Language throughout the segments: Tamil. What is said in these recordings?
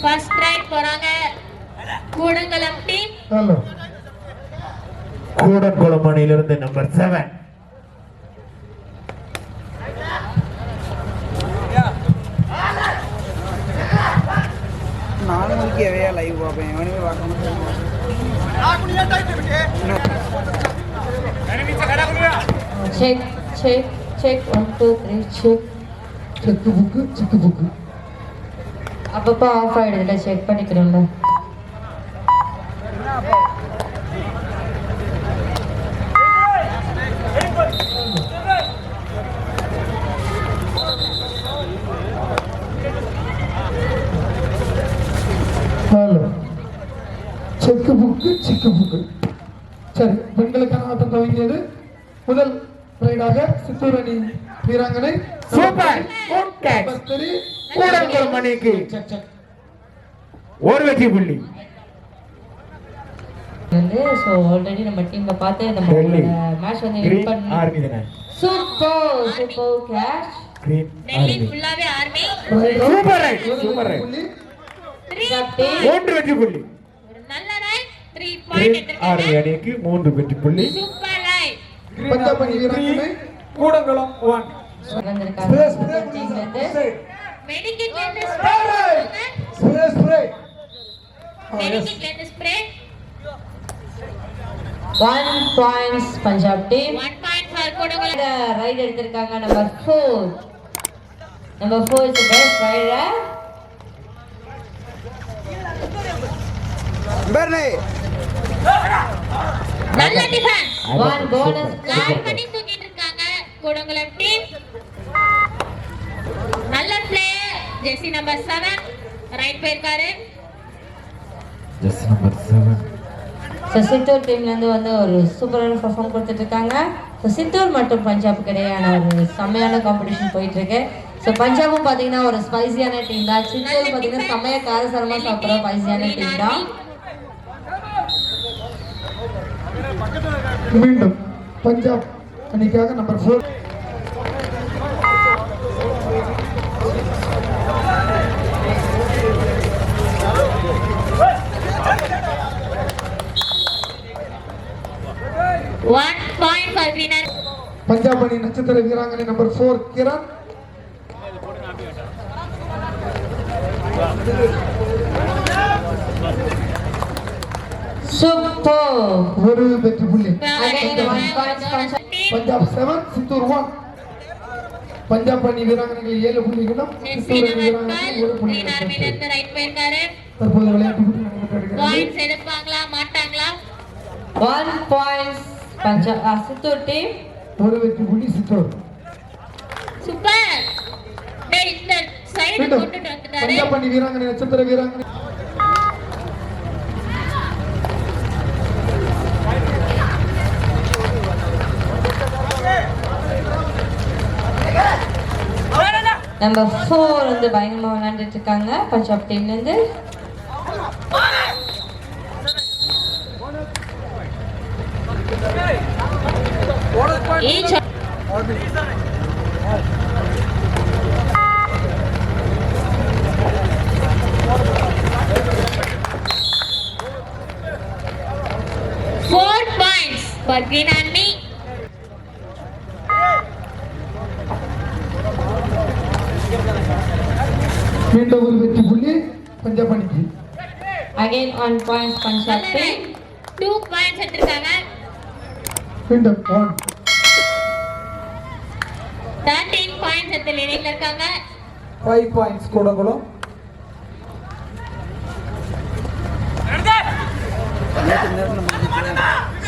ஃபர்ஸ்ட் ரைட் போறாங்க. கூடங்குளம் டீம் ஹலோ கூடன்குளம் அணியிலிருந்து நம்பர் செவன் நாலு மணிக்கு எவையா லைவ் பார்ப்பேன்? எவனுமே பார்க்க மாட்டேன் Check, check, check. One, two, three, check. Check book check book அப்பப்போ ஆஃப் ஆயிடுதுல check பண்ணிக்கிறோம்ல. Hello check book check book சரி பெண்களுக்கான ஆட்டம் துவங்கியது. முதல் ரைடாக சித்தூர் அணி வீராங்கனை. Super good catch number three Kudankulam அணிக்கு செக் செக் ஒரு வெற்றி புள்ளி. வந்து ஸோ ஆல்ரெடி நம்ம டீம்ல பார்த்து நம்ம டெல்லி மேட்ச் வந்து வின் கிரீன் பண்ணி ஆர்மி தானே? Super super catch green Delhi army ஃபுல்லாவே army super right super right புள்ளி த்ரீ கேப்டன் மூன்று வெற்றி புள்ளி. அணிக்கு மூன்று வெற்றி புள்ளி. கூடங்குளம் ஒன் வந்திருக்காங்க சூப்பர் டீம்ல இருந்து மெடிக்கெட்ல இருந்து ஸ்ப்ரே ஸ்ப்ரே ஸ்ப்ரே மெடிக்கெட்ல இருந்து spray one points Punjab team one point for Kudankulam right எடுத்திருக்காங்க. Number four number four is best raider பேர்னே நல்ல டிஃபென்ஸ் ஒன் போனஸ் லாக் பண்ணி தூக்கிட்டு இருக்காங்க கூடங்குளம் டீம் நல்ல பிளே ஜெர்சி நம்பர் 7 ரைட் போயிருக்காரு. Just number seven so Chittoor டீம்லேருந்து வந்து ஒரு சூப்பரான பர்ஃபார்ம் கொடுத்துட்டு இருக்காங்க ஸோ சித்தூர் மற்றும் பஞ்சாப் கிடையான ஒரு செம்மையான காம்படிஷன் போயிட்டு இருக்கு ஸோ பஞ்சாபும் பார்த்தீங்கன்னா ஒரு ஸ்பைசியான டீம் தான். சித்தூர் பார்த்தீங்கன்னா செம்மையா காரசாரமாக சாப்பிட்ற ஸ்பைசியான டீம் தான். மீண்டும் பஞ்சாப் அணிக்காக number four one point for winner Punjab அணி நட்சத்திர வீராங்கனை நம்பர் ஃபோர் கிரண். சூப்பர். ஒரு வெற்றி புள்ளி. பஞ்சாப் செவன் சித்தூர் ஒன் பஞ்சாப் அணி வீராங்கனைகள் ஏழு புள்ளிகளும் சித்தூர் அணி வீராங்கனைகள் ஒரு 12 புள்ளி தற்போது விளையாட்டு மாட்டாங்களா? One points Punjab Chittoor team ஒரு வெற்றி புள்ளி சித்தூர் சூப்பர். டேய் இந்த சைடு கொண்டுட்டு வந்துட்டாரு. பஞ்சாப் அணி வீராங்கனை நட்சத்திர வீராங்கனை. நம்பர் ஃபோர் வந்து பயங்கரமாக விளையாண்டுட்டு இருக்காங்க. Punjab டீம்லேருந்து each Four points for Green Army. மீண்டும் ஒரு வெற்றி புள்ளி பஞ்சாப் அணிக்கு again one points Punjab team two points feed the pond. Thirteen points அந்த நிலையில் இருக்காங்க ஃபைவ் பாயிண்ட்ஸ் கூட கூட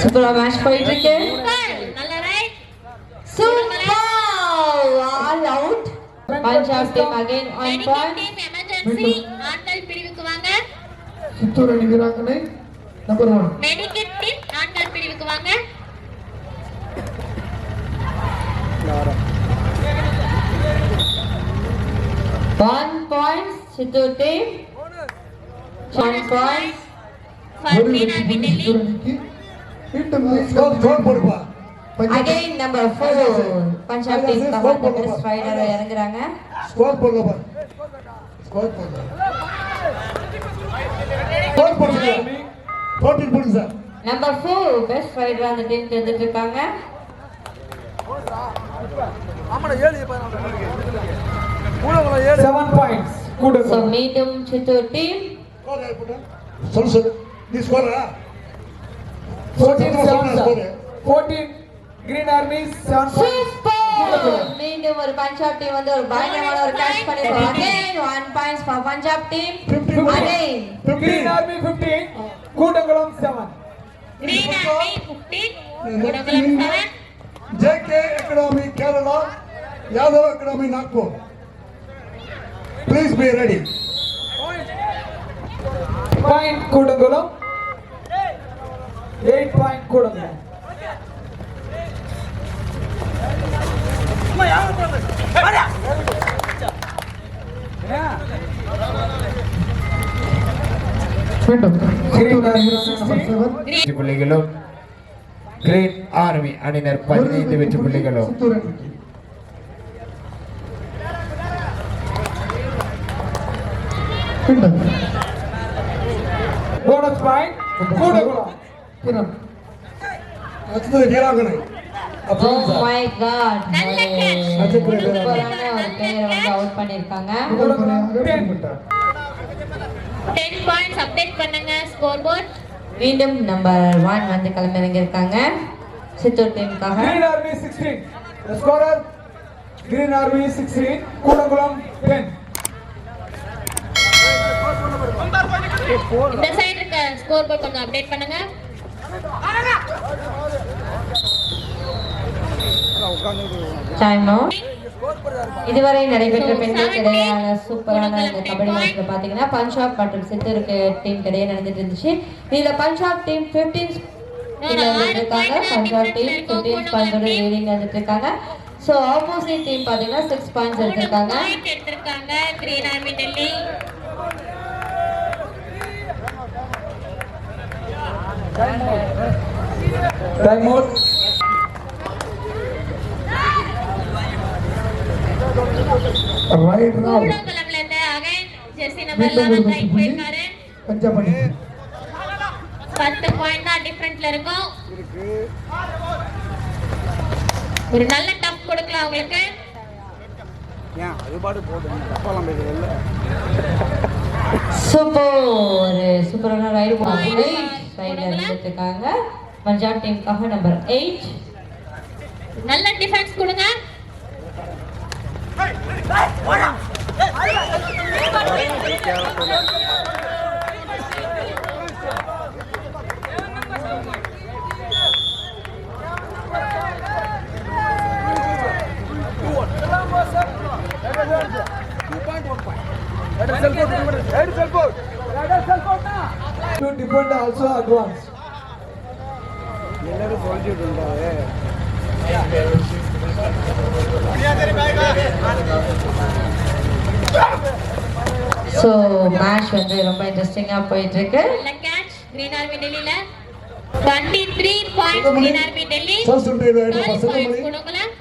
சூப்பரா மேட்ச் போயிட்டு இருக்கு நல்ல right super all out Punjab team again on ball team emergency ஆண்கள் பிரிவுக்கு வாங்க சித்தூர் அணி வீராங்கனை நம்பர் 1 வெற்றி Army புள்ளி Delhi. சித்தூர் அணிக்கு மீண்டும் Punjab again number four Punjab team cover the best raider இறங்குறாங்க. ஸ்கோர் போடல பாரு ஸ்கோர் போடல ஃபோர்டீன் போடுங்க ஃபோர்டீன் போடுங்க sir number four best raider அந்த டீம் வந்துட்டு இருக்காங்க ஆமாடா ஏழு கூடங்குளம் ஏழு செவன் பாயிண்ட்ஸ் ஸோ கூடங்குளம் மீண்டும் சித்தூர் டீம் சொல்லு சொல்லு நீ ஸ்கோரா fourteen seven fourteen green army seven super மீண்டும் ஒரு பஞ்சாப் டீம் வந்து ஒரு பயங்கரமான ஒரு கேட்ச் பண்ணிருக்காங்க again one points for Punjab team again green army fifteen Kudankulam seven Green Army 15, Kudangalam 7. JK academy Kerala Yadav academy Nagpur please be ready point Kudankulam eight point Kudankulam மீண்டும் Green Army நம்பர் செவன் வெற்றி புள்ளிகளும் கிரீன் ஆர்மி அணியினர் பதினைந்து வெற்றி புள்ளிகளும் சித்தூர் அணிக்கு மீண்டும் போனஸ் பாயிண்ட் கூடங்குளம் கிரண் அடுத்தது வீராங்கனை ஓ அப்புறம் சார் மை காட் நல்ல catch. சூப்பரான ஒரு பிளேயரை வந்து அவுட் பண்ணிருக்காங்க முதல் முறையாக பிடிபட்டார் 10 points update பண்ணுங்க scoreboard. மீண்டும் நம்பர் ஒன் வந்து கிளம்பிறங்கி இருக்காங்க Chittoor டீமுக்காக. Army 16. The scorer Green Army 16, Kudankulam 10. இந்த சைடு இருக்க scoreboard கொஞ்சம் update பண்ணுங்க. இதுவரை நடைபெற்ற பெண்கள் கிடையான சூப்பரான இந்த கபடி மேட்ச்ல பாத்தீங்கன்னா பஞ்சாப் மற்றும் சித்தூருக்கு டீம் கிடையே நடந்துட்டு இருந்துச்சு. இதுல பஞ்சாப் டீம் 15 இருக்காங்க. பஞ்சாப் டீம் 15 பாயிண்டோட லீடிங் வந்துட்டு இருக்காங்க. ஸோ ஆப்போசிட் டீம் பாத்தீங்கன்னா சிக்ஸ் பாயிண்ட்ஸ் எடுத்திருக்காங்க point எடுத்திருக்காங்க Green Army Delhi. Time out. Right now கூடங்குளம்ல இருந்து again jersey number 11 right போயிருக்காரு. பஞ்சாப் அணி பத்து பாயிண்ட் தான் டிஃபரெண்ட்ல இருக்கும் ஒரு நல்ல டஃப் கொடுக்கலாம் அவங்களுக்கு ஏன் அது பாட்டு போதும் தப்பாலாம் பேசுறது இல்லை சூப்பர் ஒரு சூப்பரான ரைடு ரைட்ல இருந்துட்டு இருக்காங்க பஞ்சாப் டீமுக்காக நம்பர் எயிட் நல்ல டிஃபென்ஸ் கொடுங்க. To defend also advance. எல்லாரும் சொல்லிட்டு இருந்தாரு ஸோ மேட்ச் வந்து ரொம்ப இன்ட்ரெஸ்டிங்காக போயிட்டு இருக்கு கேட்ச் கிரீன் ஆர்மி டெல்லியில 23 points green army Delhi first right 12 பசங்க பாயிண்ட்ஸ் கொடுங்கலாம்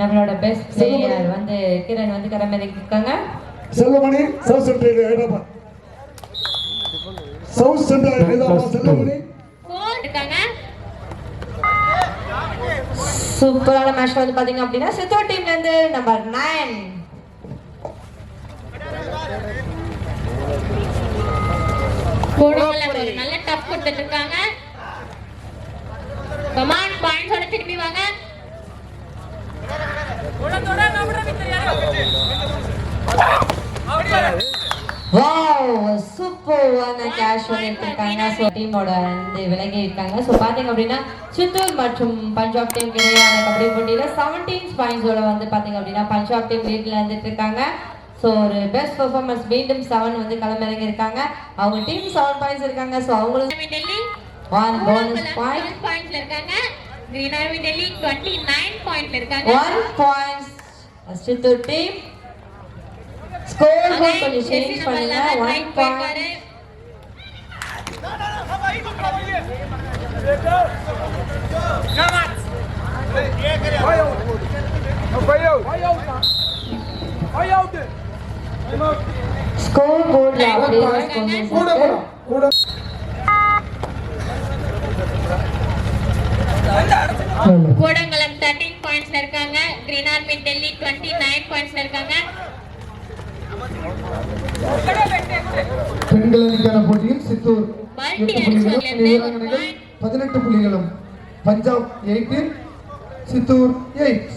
நம்மளோட பெஸ்ட் பிளேயர் வந்து கிரண் வந்து களமிறங்கி இருக்காங்க. Selvamani central Hyderabad south central Hyderabad Selvamani 4 இருக்காங்க. சூப்பரான மேட்ச் வந்து பாத்தீங்க அப்படின்னா சித்தூர் டீம்ல இருந்து நம்பர் நைன் நல்ல டஃப் கொடுத்துட்டு இருக்காங்க கமான் பாயிண்ட்ஸோட திருப்பி வாங்க. வாவ் சூப்பரான கேஷ் ஸோ டீமோட வந்து விலகி இருக்காங்க. ஸோ பாத்தீங்க அப்படின்னா சித்தூர் மற்றும் பஞ்சாப் டீம் இடையான கபடி போட்டியில செவன்டீன் பாயிண்ட்ஸோட வந்து பாத்தீங்க அப்படின்னா பஞ்சாப் டீம் லீட்ல இருந்துட்டு இருக்காங்க. ஸோ ஒரு பெஸ்ட் பெர்ஃபார்மன்ஸ் மீண்டும் செவன் வந்து களமிறங்கி இருக்காங்க அவங்க டீம் செவன் பாயிண்ட்ஸ் இருக்காங்க. ஸோ அவங்களும் army Delhi one bonus point twelve பாயிண்ட்ஸ்ல இருக்காங்க. டெல்லி 29 பாயிண்ட்ல இருக்காங்க. One points Chittoor team scoreboard கொஞ்சம் சேஞ்ச் பண்ணுங்க ஸ்கோர் போர்ட்ல அப்படியே கொஞ்சம் தேர்ட்டீன் பாயிண்ட்ஸ்ல இருக்காங்க. Green army Delhi twenty nine points இருக்காங்க. பெண்கள் அணிக்கான போட்டியில் சித்தூர் பதினெட்டு புள்ளிகளும் பஞ்சாப் எயிட்டீன் சித்தூர் எயிட்.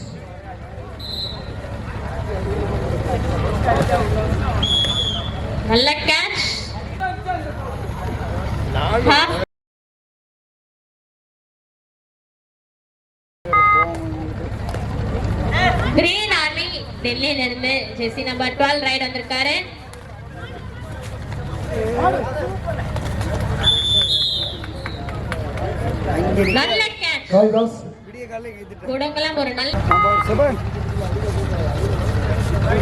நல்ல கேட்ச் கிரீன் ஆர்மி டெல்லியில இருந்து ஜெர்சி நம்பர் டுவெல் ரைட் வந்திருக்காரு. நல்ல கேட்ச் கூடங்குளம் ஒரு நல்ல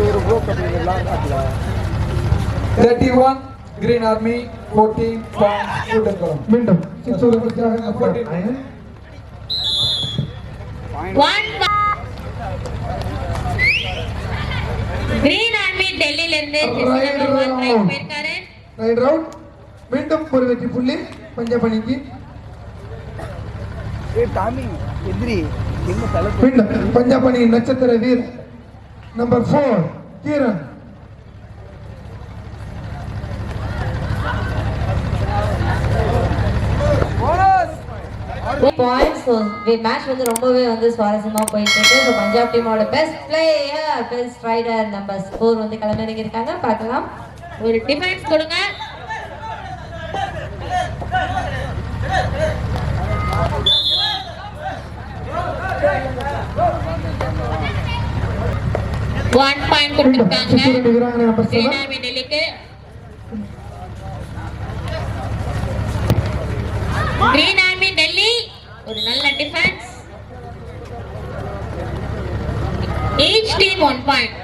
ஒரு bro army fourteen point Kudankulam மீண்டும் சித்தூர் அணிக்காக number nine one green army டெல்லியில இருந்து ஜெர்சி நம்பர் ஒன் ரைட் போயிருக்காரு. ரைட் ரவுண்ட் மீண்டும் ஒரு வெற்றி புள்ளி. பஞ்சாப் அணிக்கு ஏ டாமி எதிரி என்ன தலை மீண்டும் பஞ்சாப் அணியின் நட்சத்திர வீரர். Number four Kiran. Points match வந்து ரொம்பவே வந்து சுவாரஸ்யமா போயிட்டு இருக்கு. ஸோ பஞ்சாப் டீமோட best player best raider number score வந்து கிளம்பி இருக்காங்க பார்க்கலாம். ஒரு டிஃபென்ஸ் கொடுங்க. ஒன் பாயிண்ட் கொடுத்திருக்காங்க. ஆர்மி டெல்லிக்கு கிரீன் ஆர்மி டெல்லி. ஒரு நல்ல defence each team one point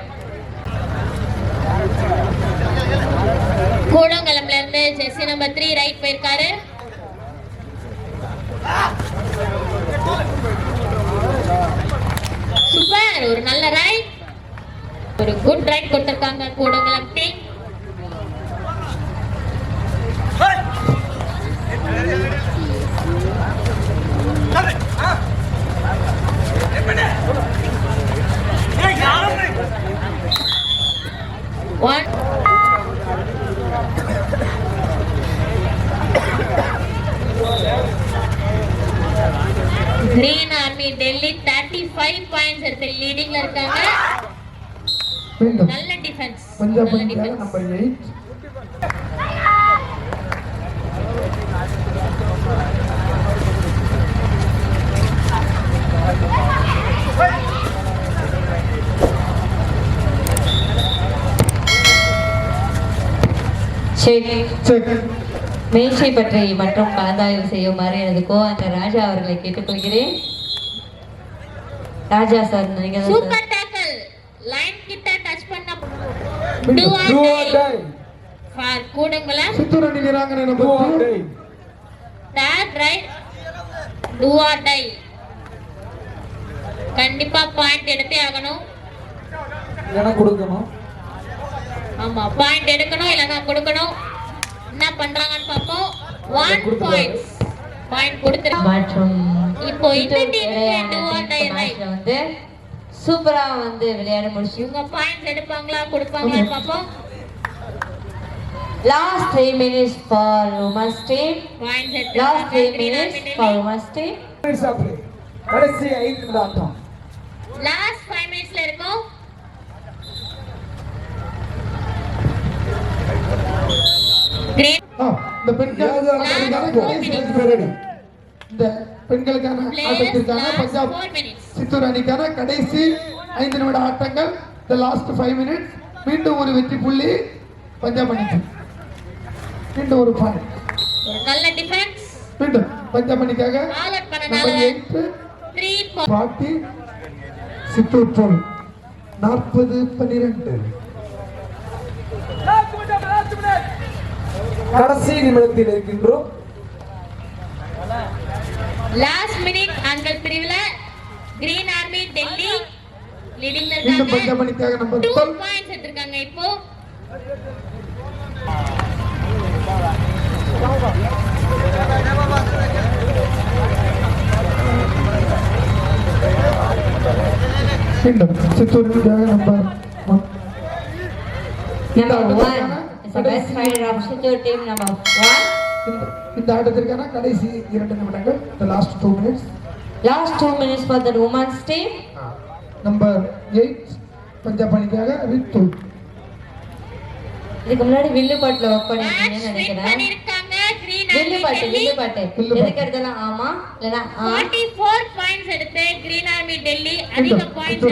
கூடங்குளம்ல இருந்து ஜெர்சி நம்பர் த்ரீ ரைட் போயிருக்காரு சூப்பர் ஒரு நல்ல ரைட் ஒரு குட் ரைட் கொடுத்திருக்காங்க Kudankulam team one green army Delhi thirty five points எடுத்து லீடிங்ல இருக்காங்க. நல்ல டிஃபென்ஸ் பஞ்சாப் நல்ல அணிக்காக டிஃபென்ஸ் நம்பர் எயிட் சரி செக் மேய்ச்சை பற்றி மற்றும் கலந்தாய்வு செய்யுமாறு எனது கோ அந்த ராஜா அவர்களை கேட்டுக்கொள்கிறேன். ராஜா சார் நீங்க. சூப்பர் டேக்கிள் லைன் கிட்ட டச் பண்ண do die or die for Kudankulam Chittoor அணி வீராங்கனை டூ நம்பர் ஆர் டூ டை right do or die tie கண்டிப்பா பாயிண்ட் எடுத்தே ஆகணும். எனக்கு கொடுக்கணும். ஆமா பாயிண்ட் எடுக்கணும் இல்லைன்னா கொடுக்கணும். என்ன பண்றாங்கன்னு பார்ப்போம். ஒன் கொடுத்துருவாங்க. பாயிண்ட் பாயிண்ட் கொடுத்துரு மற்றும் இப்போ இந்த வந்து சூப்பரா வந்து விளையாட முடிச்சு. இவங்க பாயிண்ட்ஸ் எடுப்பாங்களா கொடுப்பாங்களான்னு பார்ப்போம் last three minutes for women's team points last three minutes for women's team கடைசி ஐந்து நிமிட ஆட்டம் லாஸ்ட் ஃபைவ் மினிட்ஸ்ல இருக்கும். கிரேட் இந்த பெண்கள் அணிக்கான கடைசி ஐந்து பேரடி இந்த பெண்களுக்கான ஆட்டத்திற்கான பஞ்சாப் சித்தூர் அணிக்கான கடைசி ஐந்து நிமிட ஆட்டங்கள். த லாஸ்ட் ஃபைவ் மினிட்ஸ் மீண்டும் ஒரு வெற்றி புள்ளி. பஞ்சாப் அணிக்கு மீண்டும் ஒரு பாயிண்ட் நல்ல டிஃபென்ஸ் மீண்டும் பஞ்சாப் அணிக்காக பாட்டி சித்தூர் நாற்பது பன்னிரெண்டு. கடைசி நிமிடத்தில் இருக்கின்றோம். லாஸ்ட் மினிட் ஆண்கள் பிரிவுல கிரீன் ஆர்மி டெல்லி லீடிங்ல இருக்காங்க. பஞ்ச மணிக்காக நம்ம 2 பாயிண்ட்ஸ் எடுத்துருக்காங்க இப்போ. மீண்டும் Chittoor number number The best fighter of Chittoor team number one. இந்த ஆட்டத்திற்கான கடைசி இரண்டு நிமிடங்கள் the last two minutes Last two minutes for the women's team. Number eight Punjab அணிக்காக ரித்து இதுக்கு முன்னாடி வில்லுப்பாட்டுல ஒர்க் பண்ணிருக்கீங்கன்னு நினைக்கிறேன். வில்லுப்பாட்டு வில்லுப்பாட்டு. எதுக்கு எடுத்தாலும் ஆமா இல்லைன்னா ஆ 44 points எடுத்து Green Army Delhi அதிக சித்தூர்